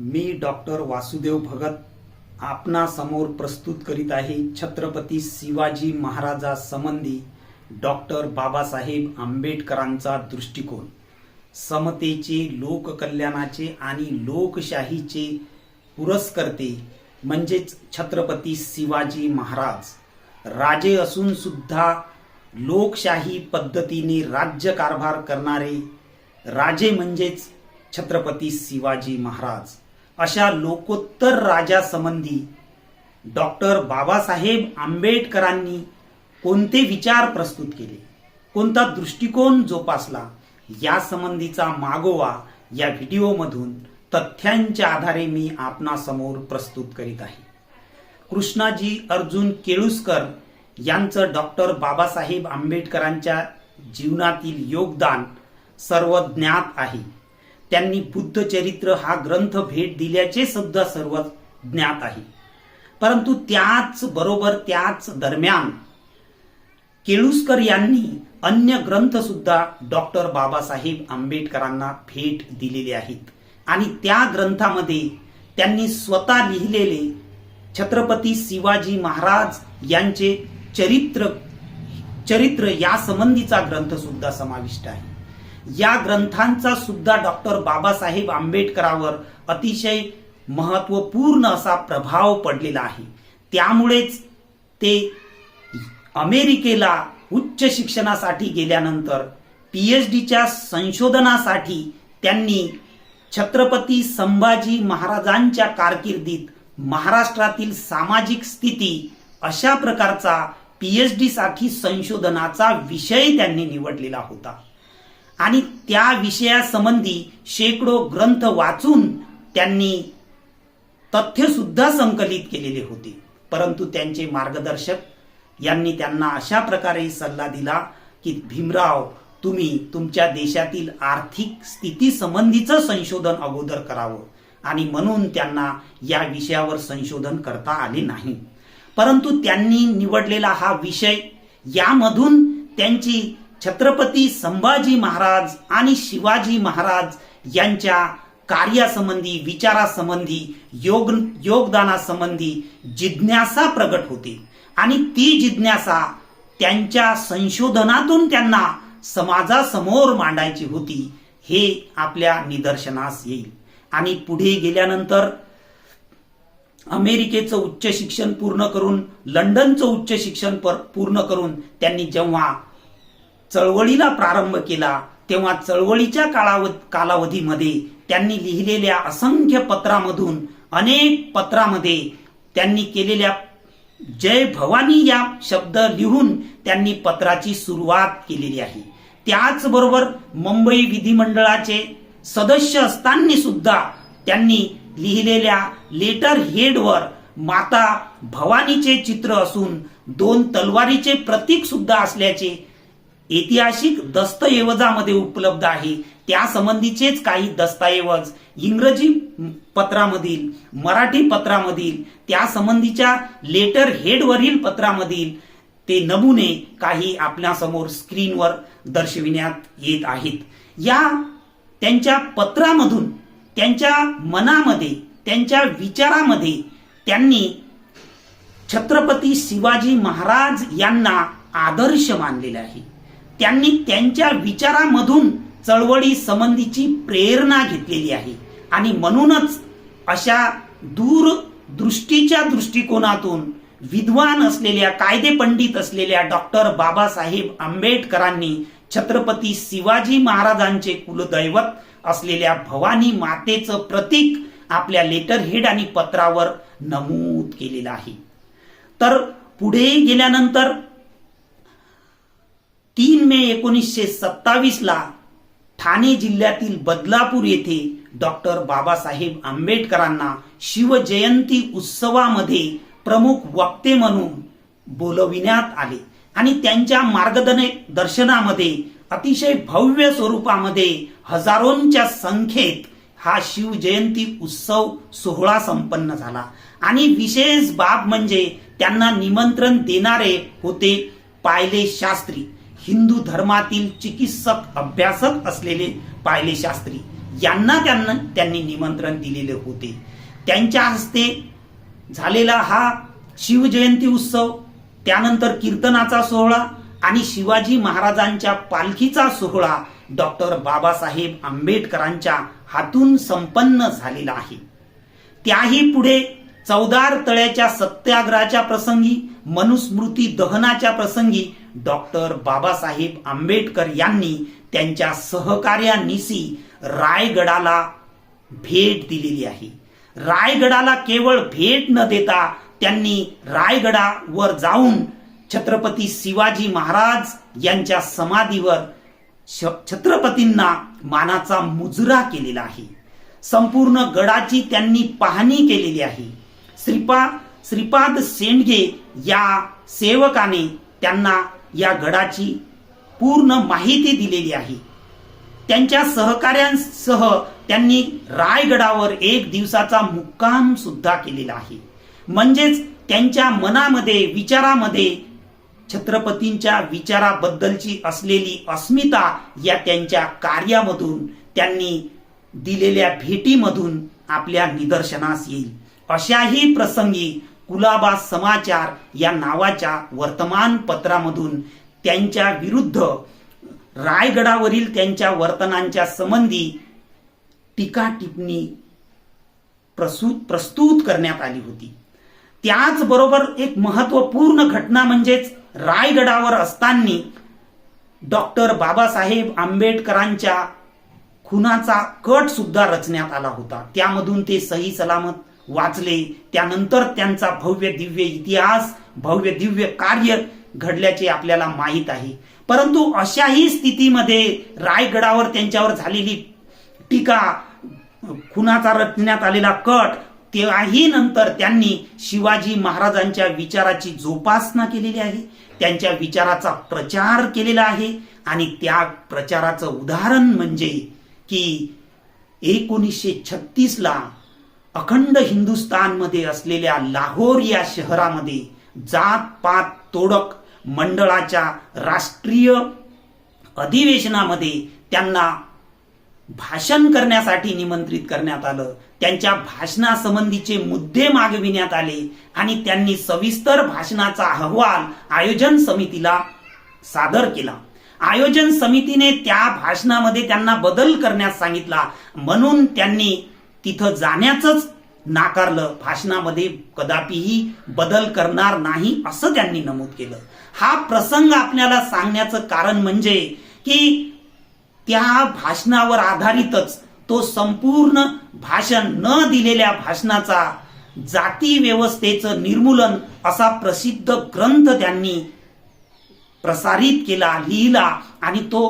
मी doctor Vasudev Bhagat आपणासमोर प्रस्तुत करीत आहे छत्रपती शिवाजी महाराजा संबंधी डॉक्टर बाबासाहेब आंबेडकरांचा दृष्टिकोन. समतेचे लोककल्याणाचे आणि लोकशाहीचे पुरस्कर्ते म्हणजेच छत्रपती शिवाजी महाराज. राजे असून सुद्धा लोकशाही पद्धतीने राज्यकारभार करणारे राजे म्हणजेच छत्रपती शिवाजी महाराज. अशा लोकोत्तर राजासंबंधी डॉक्टर बाबासाहेब आंबेडकरांनी कोणते विचार प्रस्तुत केले? कोणता दृष्टिकोन जोपासला? या संबंधीचा मागोवा या व्हिडिओमधून तथ्यांच्या आधारे मी आपणासमोर प्रस्तुत करीत आहे. कृष्णाजी अर्जुन केळुसकर यांचं डॉक्टर बाबासाहेब आंबेडकरांच्या जीवनातील योगदान सर्व ज्ञात आहे. त्यांनी बुद्ध चरित्र हा ग्रंथ भेट दिल्याचे सुद्धा सर्व ज्ञात आहे. परंतु त्याच बरोबर त्याच दरम्यान केळुसकर यांनी अन्य ग्रंथ सुद्धा डॉक्टर बाबासाहेब आंबेडकरांना भेट दिलेले आहेत. आणि त्या ग्रंथामध्ये त्यांनी स्वतः लिहिलेले छत्रपती शिवाजी महाराज यांचे चरित्र चरित्र या संबंधीचा ग्रंथ सुद्धा समाविष्ट आहे. या ग्रंथांचा सुद्धा डॉक्टर बाबासाहेब आंबेडकरावर अतिशय महत्त्वपूर्ण असा प्रभाव पडलेला आहे. त्यामुळेच ते अमेरिकेला उच्च शिक्षणासाठी गेल्यानंतर पीएच डीच्या संशोधनासाठी त्यांनी छत्रपती संभाजी महाराजांच्या कारकिर्दीत महाराष्ट्रातील सामाजिक स्थिती अशा प्रकारचा पी एच साठी संशोधनाचा विषय त्यांनी निवडलेला होता. आणि त्या विषयासंबंधी शेकडो ग्रंथ वाचून त्यांनी तथ्य सुद्धा संकलित केलेले होते. परंतु त्यांचे मार्गदर्शक यांनी त्यांना अशा प्रकारे सल्ला दिला की भीमराव तुम्ही तुमच्या देशातील आर्थिक स्थिती संबंधीचं संशोधन अगोदर करावं आणि म्हणून त्यांना या विषयावर संशोधन करता आले नाही. परंतु त्यांनी निवडलेला हा विषय यामधून त्यांची छत्रपती संभाजी महाराज आणि शिवाजी महाराज यांच्या कार्यासंबंधी विचारासंबंधी योग योगदानासंबंधी जिज्ञासा प्रगट होते. आणि ती जिज्ञासा त्यांच्या संशोधनातून त्यांना समाजासमोर मांडायची होती हे आपल्या निदर्शनास येईल. आणि पुढे गेल्यानंतर अमेरिकेचं उच्च शिक्षण पूर्ण करून लंडनचं उच्च शिक्षण पूर्ण करून त्यांनी जेव्हा चळवळीला प्रारंभ केला तेव्हा चळवळीच्या कालाव कालावधीमध्ये त्यांनी लिहिलेल्या असंख्य पत्रामधून अनेक पत्रामध्ये त्यांनी केलेल्या जय भवानी या शब्द लिहून त्यांनी पत्राची सुरुवात केलेली आहे. त्याचबरोबर मुंबई विधिमंडळाचे सदस्य असताना सुद्धा त्यांनी लिहिलेल्या लेटर हेडवर माता भवानीचे चित्र असून दोन तलवारीचे प्रतीक सुद्धा असल्याचे ऐतिहासिक दस्तऐवजामध्ये उपलब्ध आहे. त्या संबंधीचेच काही दस्तऐवज इंग्रजी पत्रामधील मराठी पत्रामधील त्या संबंधीच्या लेटर हेडवरील पत्रामधील ते नमुने काही आपल्यासमोर स्क्रीनवर दर्शविण्यात येत आहेत. या त्यांच्या पत्रामधून त्यांच्या मनामध्ये त्यांच्या विचारामध्ये त्यांनी छत्रपती शिवाजी महाराज यांना आदर्श मानलेले आहे. त्यांनी त्यांच्या विचारामधून चळवळी संबंधीची प्रेरणा घेतलेली आहे. आणि म्हणूनच अशा दूरदृष्टीच्या दृष्टिकोनातून विद्वान असलेल्या कायदे पंडित असलेल्या डॉक्टर बाबासाहेब आंबेडकरांनी छत्रपती शिवाजी महाराजांचे कुलदैवत असलेल्या भवानी मातेचं प्रतीक आपल्या लेटर हेड आणि पत्रावर नमूद केलेलं आहे. तर पुढे गेल्यानंतर तीन मे एकोणीसशे सत्तावीस ला ठाणे जिल्ह्यातील बदलापूर येथे डॉक्टर बाबासाहेब आंबेडकरांना शिवजयंती उत्सवामध्ये प्रमुख वक्ते म्हणून बोलविण्यात आले. आणि त्यांच्या मार्गदर्शनामध्ये अतिशय भव्य स्वरूपामध्ये हजारोंच्या संख्येत हा शिवजयंती उत्सव सोहळा संपन्न झाला. आणि विशेष बाब म्हणजे त्यांना निमंत्रण देणारे होते पायले शास्त्री. हिंदू धर्मातील चिकित्सक अभ्यासक असलेले पायले शास्त्री यांना त्यांना त्यांनी निमंत्रण दिलेले होते. त्यांच्या हस्ते झालेला हा शिवजयंती उत्सव त्यानंतर कीर्तनाचा सोहळा आणि शिवाजी महाराजांच्या पालखीचा सोहळा डॉक्टर बाबासाहेब आंबेडकरांच्या हातून संपन्न झालेला आहे. त्याही पुढे चौदार तळ्याच्या सत्याग्रहाच्या प्रसंगी मनुस्मृती दहनाच्या प्रसंगी डॉक्टर बाबासाहेब आंबेडकर यांनी त्यांच्या सहकार्यानिशी रायगडाला भेट दिलेली आहे. रायगडाला केवळ भेट न देता त्यांनी रायगडावर जाऊन छत्रपती शिवाजी महाराज यांच्या समाधीवर छत्रपतींना मानाचा मुजरा केलेला आहे. संपूर्ण गडाची त्यांनी पाहणी केलेली आहे. श्रीपा श्रीपाद शेंडगे या सेवकाने त्यांना या गडाची पूर्ण माहिती दिलेली आहे. त्यांच्या सहकाऱ्यांसह त्यांनी रायगडावर एक दिवसाचा मुक्काम सुद्धा केलेला आहे. म्हणजेच त्यांच्या मनामध्ये विचारामध्ये छत्रपतींच्या विचाराबद्दलची असलेली अस्मिता या त्यांच्या कार्यामधून त्यांनी दिलेल्या भेटीमधून आपल्या निदर्शनास येईल. अशाही प्रसंगी कुलाबा समाचार या नावाच्या वर्तमानपत्रामधून त्यांच्या विरुद्ध रायगडावरील त्यांच्या वर्तनांच्या संबंधी टीका टिप्पणी प्रसूत प्रस्तुत करण्यात आली होती. त्याचबरोबर एक महत्त्वपूर्ण घटना म्हणजेच रायगडावर असताना डॉक्टर बाबासाहेब आंबेडकरांच्या खुनाचा कट सुद्धा रचण्यात आला होता. त्यामधून ते सही सलामत वाचले. त्यानंतर त्यांचा भव्य दिव्य इतिहास भव्य दिव्य कार्य घडल्याचे आपल्याला माहीत आहे. परंतु अशाही स्थितीमध्ये रायगडावर त्यांच्यावर झालेली टीका खुनाचा रचण्यात आलेला कट त्याही नंतर त्यांनी शिवाजी महाराजांच्या विचाराची जोपासना केलेली आहे. त्यांच्या विचाराचा प्रचार केलेला आहे. आणि त्या प्रचाराचं उदाहरण म्हणजे की एकोणीसशे छत्तीसला अखंड हिंदुस्थानमध्ये असलेल्या लाहोर या शहरामध्ये जात पात तोडक मंडळाच्या राष्ट्रीय अधिवेशनामध्ये त्यांना भाषण करण्यासाठी निमंत्रित करण्यात आलं. त्यांच्या भाषणासंबंधीचे मुद्दे मागविण्यात आले आणि त्यांनी सविस्तर भाषणाचा अहवाल आयोजन समितीला सादर केला. आयोजन समितीने त्या भाषणामध्ये त्यांना बदल करण्यास सांगितला. म्हणून त्यांनी तिथं जाण्याचंच नाकारलं. भाषणामध्ये कदापिही बदल करणार नाही असं त्यांनी नमूद केलं. हा प्रसंग आपल्याला सांगण्याचं कारण म्हणजे की त्या भाषणावर आधारितच तो संपूर्ण भाषण न दिलेल्या भाषणाचा जाती व्यवस्थेचं निर्मूलन असा प्रसिद्ध ग्रंथ त्यांनी प्रसारित केला लिहिला आणि तो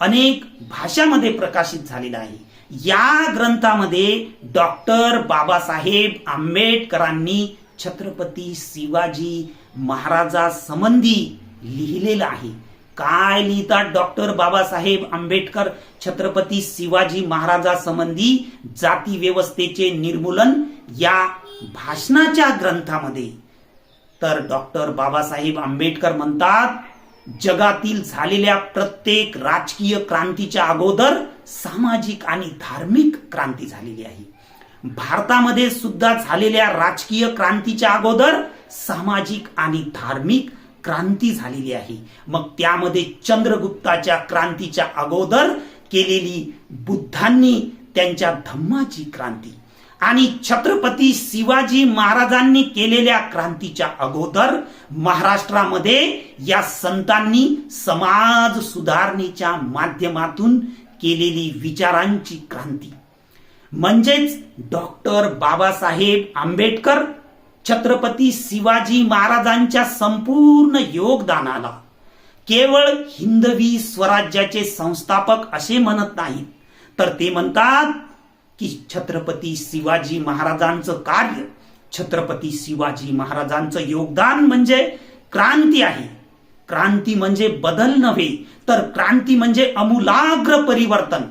अनेक भाषामध्ये प्रकाशित झालेला आहे. या ग्रंथामध्ये डॉक्टर बाबासाहेब आंबेडकरांनी छत्रपती शिवाजी महाराजा संबंधी लिहिलेलं आहे. काय लिहितात डॉक्टर बाबासाहेब आंबेडकर? छत्रपती शिवाजी महाराजा संबंधी जाती व्यवस्थेचे निर्मूलन या भाषणाच्या ग्रंथामध्ये. तर डॉक्टर बाबासाहेब आंबेडकर म्हणतात जगातील झालेल्या प्रत्येक राजकीय क्रांतीच्या अगोदर सामाजिक आणि धार्मिक क्रांती झालेली आहे. भारतामध्ये सुद्धा झालेल्या राजकीय क्रांतीच्या अगोदर सामाजिक आणि धार्मिक क्रांती झालेली आहे. मग त्यामध्ये चंद्रगुप्ताच्या क्रांतीच्या अगोदर केलेली बुद्धांनी त्यांच्या धम्माची क्रांती आणि छत्रपती शिवाजी महाराजांनी केलेल्या क्रांतीच्या अगोदर महाराष्ट्रामध्ये या संतांनी समाज सुधारणेच्या माध्यमातून केलेली विचारांची क्रांती. म्हणजेच डॉक्टर बाबासाहेब आंबेडकर छत्रपती शिवाजी महाराजांच्या संपूर्ण योगदानाला केवळ हिंदवी स्वराज्याचे संस्थापक असे म्हणत नाहीत तर ते म्हणतात की छत्रपती शिवाजी महाराजांचं कार्य छत्रपती शिवाजी महाराजांचं योगदान म्हणजे क्रांती आहे. क्रांती म्हणजे बदल नव्हे तर क्रांती म्हणजे अमूलाग्र परिवर्तन.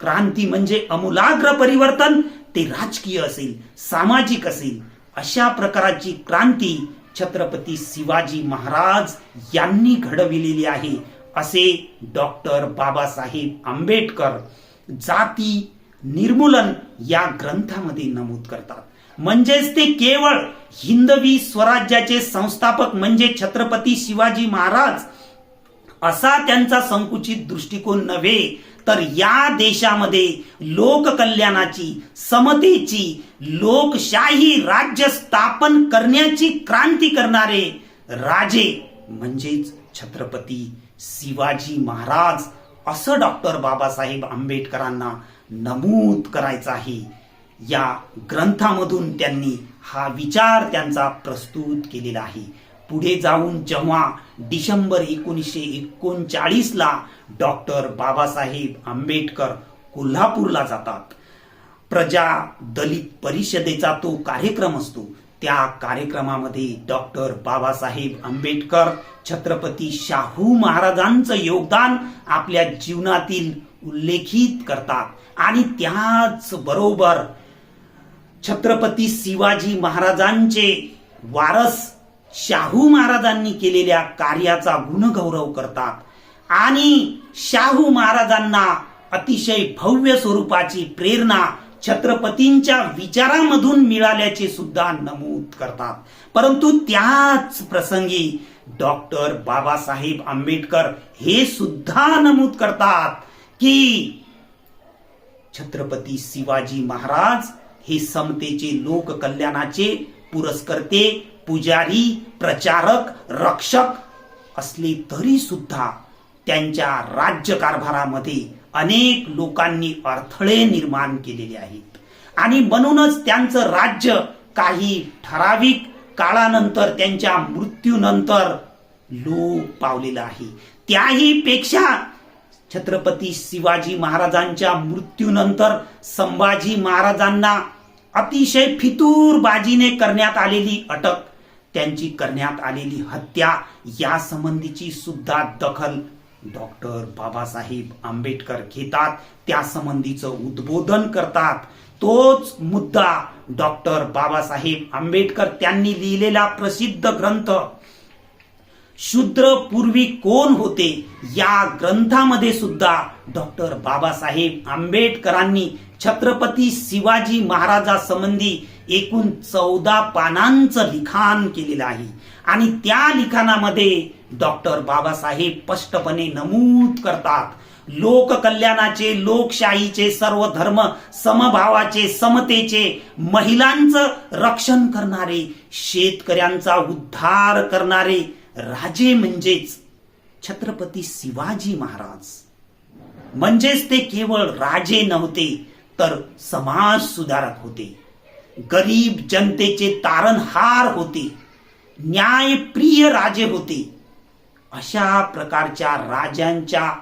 क्रांती म्हणजे अमूलाग्र परिवर्तन ते राजकीय असेल सामाजिक असेल अशा प्रकारची क्रांती छत्रपती शिवाजी महाराज यांनी घडविलेली आहे असे डॉक्टर बाबासाहेब आंबेडकर जाती निर्मूलन या ग्रंथामध्ये नमूद करतात. म्हणजेच ते केवळ हिंदवी स्वराज्याचे संस्थापक म्हणजे छत्रपती शिवाजी महाराज असा त्यांचा संकुचित दृष्टिकोन नव्हे तर या देशामध्ये लोककल्याणाची समतेची लोकशाही राज्य स्थापन करण्याची क्रांती करणारे राजे म्हणजेच छत्रपती शिवाजी महाराज असं डॉक्टर बाबासाहेब आंबेडकरांना नमूद करायचं आहे. या ग्रंथामधून त्यांनी हा विचार त्यांचा प्रस्तुत केलेला आहे. पुढे जाऊन जेव्हा डिसेंबर एकोणीसशे एकोणचाळीसला डॉक्टर बाबासाहेब आंबेडकर कोल्हापूरला जातात. प्रजा दलित परिषदेचा तो कार्यक्रम असतो. त्या कार्यक्रमामध्ये डॉक्टर बाबासाहेब आंबेडकर छत्रपती शाहू महाराजांचं योगदान आपल्या जीवनातील उल्लेखित करतात आणि त्याच बरोबर छत्रपती शिवाजी महाराजांचे वारस शाहू महाराजांनी केलेल्या कार्याचा गुणगौरव करतात. आणि शाहू महाराजांना अतिशय भव्य स्वरूपाची प्रेरणा छत्रपतींच्या विचारामधून मिळाल्याचे सुद्धा नमूद करतात. परंतु त्याच प्रसंगी डॉक्टर बाबासाहेब आंबेडकर हे सुद्धा नमूद करतात. की छत्रपती शिवाजी महाराज हे समतेचे लोक कल्याणाचे पुरस्कर्ते पुजारी प्रचारक रक्षक असले तरी सुद्धा त्यांच्या राज्यकारभारामध्ये अनेक लोकांनी अडथळे निर्माण केलेले आहेत. आणि म्हणूनच त्यांचं राज्य काही ठराविक काळानंतर त्यांच्या मृत्यूनंतर लोप पावलेलं आहे. त्याही पेक्षा छत्रपती शिवाजी महाराजांच्या मृत्यूनंतर संभाजी महाराजांना अतिशय फितूर बाजीने करण्यात आलेली अटक त्यांची करण्यात आलेली हत्या या संबंधीची सुद्धा दखल डॉक्टर बाबासाहेब आंबेडकर घेतात. त्या संबंधीचं उद्बोधन करतात. तोच मुद्दा डॉक्टर बाबासाहेब आंबेडकर त्यांनी लिहिलेला प्रसिद्ध ग्रंथ शूद्र पूर्वी कोण होते या ग्रंथामध्ये सुद्धा डॉक्टर बाबासाहेब आंबेडकरांनी छत्रपती शिवाजी महाराजासंबंधी एकूण चौदा पानांचं लिखाण केलेलं आहे. आणि त्या लिखाणामध्ये डॉक्टर बाबासाहेब स्पष्टपणे नमूद करतात. लोककल्याणाचे लोकशाहीचे सर्व धर्म समभावाचे समतेचे महिलांचं रक्षण करणारे शेतकऱ्यांचा उद्धार करणारे राजे म्हणजेच छत्रपती शिवाजी महाराज. म्हणजेच ते केवळ राजे नव्हते तर समाज सुधारक होते. गरीब जनतेचे तारणहार होते. न्यायप्रिय राजे होते. अशा प्रकारच्या राजांच्या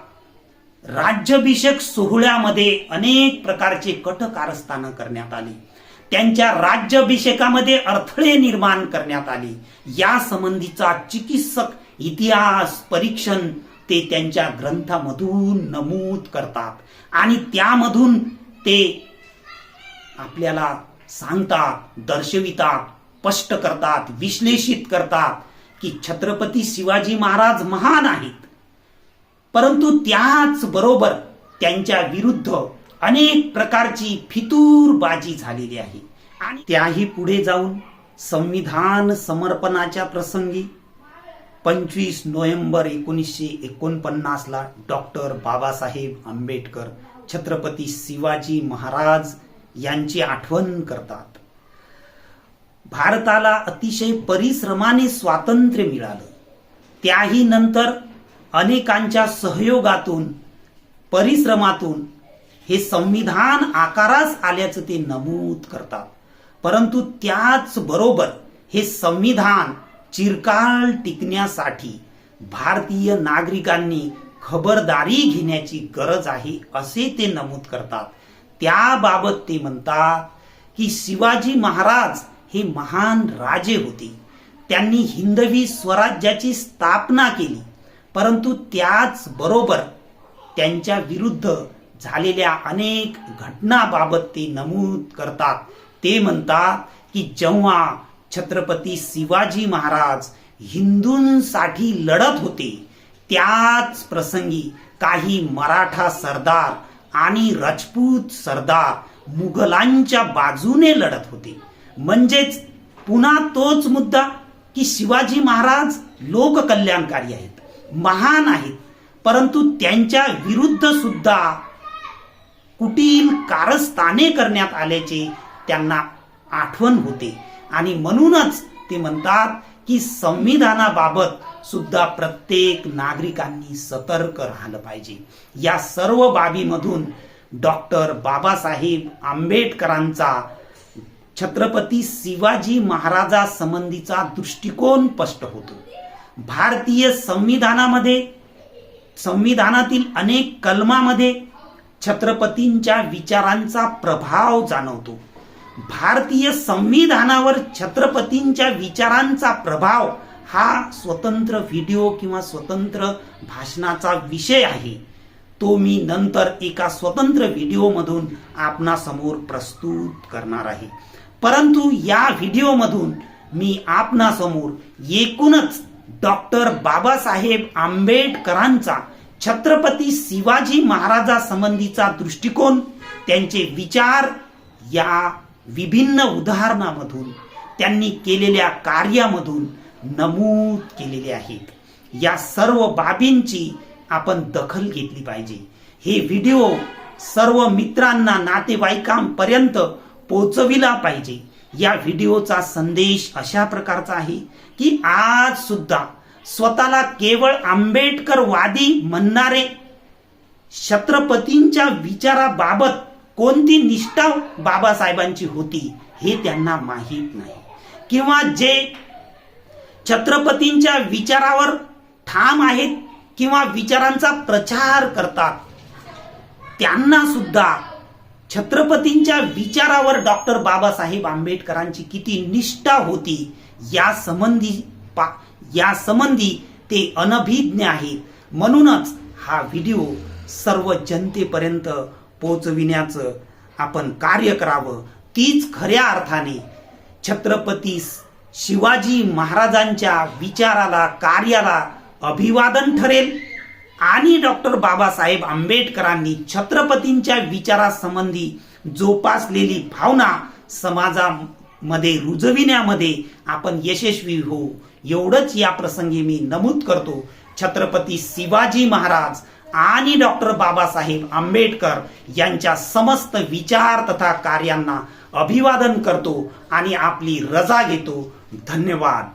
राज्याभिषेक सोहळ्यामध्ये अनेक प्रकारचे कट कारस्थानं करण्यात आली. त्यांच्या राज्याभिषेकामध्ये अडथळे निर्माण करण्यात आले. या संबंधीचा चिकित्सक इतिहास परीक्षण ते त्यांच्या ग्रंथामधून नमूद करतात. आणि त्यामधून ते आपल्याला सांगतात दर्शवितात स्पष्ट करतात विश्लेषित करतात की छत्रपती शिवाजी महाराज महान आहेत. परंतु त्याच बरोबर त्यांच्या विरुद्ध अनेक प्रकारची फितूरबाजी झालेली आहे. आणि त्याही पुढे जाऊन संविधान समर्पणाच्या प्रसंगी पंचवीस नोव्हेंबर एकोणीसशे एकोणपन्नासला डॉक्टर बाबासाहेब आंबेडकर छत्रपती शिवाजी महाराज यांची आठवण करतात. भारताला अतिशय परिश्रमाने स्वातंत्र्य मिळालं. त्याही नंतर अनेकांच्या सहयोगातून परिश्रमातून हे संविधान आकारास आल्याचं ते नमूद करतात. परंतु त्याच बरोबर हे संविधान चिरकाल टिकण्यासाठी भारतीय नागरिकांनी खबरदारी घेण्याची गरज आहे असे ते नमूद करतात. त्याबाबत ते म्हणतात की शिवाजी महाराज हे महान राजे होते. त्यांनी हिंदवी स्वराज्याची स्थापना केली. परंतु त्याच बरोबर त्यांच्या विरुद्ध झालेल्या अनेक घटनाबाबत ते नमूद करतात. ते म्हणतात की जेव्हा छत्रपती शिवाजी महाराज हिंदूंसाठी लढत होते त्याच प्रसंगी काही मराठा सरदार आणि राजपूत सरदार मुघलांच्या बाजूने लढत होते. म्हणजेच पुन्हा तोच मुद्दा की शिवाजी महाराज लोककल्याणकारी आहेत महान आहेत. परंतु त्यांच्या विरुद्ध सुद्धा कुटील कारस्थाने करण्यात आल्याचे त्यांना आठवण होते. आणि म्हणूनच ते म्हणतात की संविधानाबाबत सुद्धा प्रत्येक नागरिकांनी सतर्क राहिलं पाहिजे. या सर्व बाबीमधून डॉक्टर बाबासाहेब आंबेडकरांचा छत्रपती शिवाजी महाराजा संबंधीचा दृष्टिकोन स्पष्ट होतो. भारतीय संविधानामध्ये संविधानातील अनेक कलमामध्ये छत्रपतींच्या विचारांचा प्रभाव जाणवतो. भारतीय संविधानावर छत्रपतींच्या विचारांचा प्रभाव हा स्वतंत्र व्हिडिओ किंवा स्वतंत्र भाषणाचा विषय आहे. तो मी नंतर एका स्वतंत्र व्हिडिओमधून आपणासमोर प्रस्तुत करणार आहे. परंतु या व्हिडिओमधून मी आपणासमोर एकूणच डॉक्टर बाबासाहेब आंबेडकरांचा छत्रपती शिवाजी महाराजासंबंधीचा दृष्टिकोन त्यांचे विचार या विभिन्न उदाहरणामधून त्यांनी केलेल्या कार्यामधून नमूद केलेले आहेत. या सर्व बाबींची आपण दखल घेतली पाहिजे. हे व्हिडिओ सर्व मित्रांना नातेवाईकांपर्यंत पोचविला पाहिजे. या व्हिडिओचा संदेश अशा प्रकारचा आहे की आज सुद्धा स्वतःला केवळ आंबेडकरवादी म्हणणारे छत्रपतींच्या विचाराबाबत कोणती निष्ठा बाबासाहेबांची होती हे त्यांना माहीत नाही. किंवा जे छत्रपतींच्या विचारावर ठाम आहेत किंवा विचारांचा प्रचार करतात त्यांना सुद्धा छत्रपतींच्या विचारावर डॉक्टर बाबासाहेब आंबेडकरांची किती निष्ठा होती या संबंधी पा या संबंधी ते अनभिज्ञ आहेत. म्हणूनच हा व्हिडिओ सर्व जनतेपर्यंत पोहोचविण्याचं आपण कार्य करावं. तीच खऱ्या अर्थाने छत्रपती शिवाजी महाराजांच्या विचाराला कार्याला अभिवादन ठरेल. आणि डॉक्टर बाबासाहेब आंबेडकरांनी छत्रपतींच्या विचारासंबंधी जोपासलेली भावना समाजामध्ये रुजविण्यामध्ये आपण यशस्वी होऊ. एवढंच या प्रसंगी मी नमूद करतो. छत्रपती शिवाजी महाराज आणि डॉक्टर बाबासाहेब आंबेडकर यांच्या समस्त विचार तथा कार्यांना अभिवादन करतो आणि आपली रजा घेतो. धन्यवाद.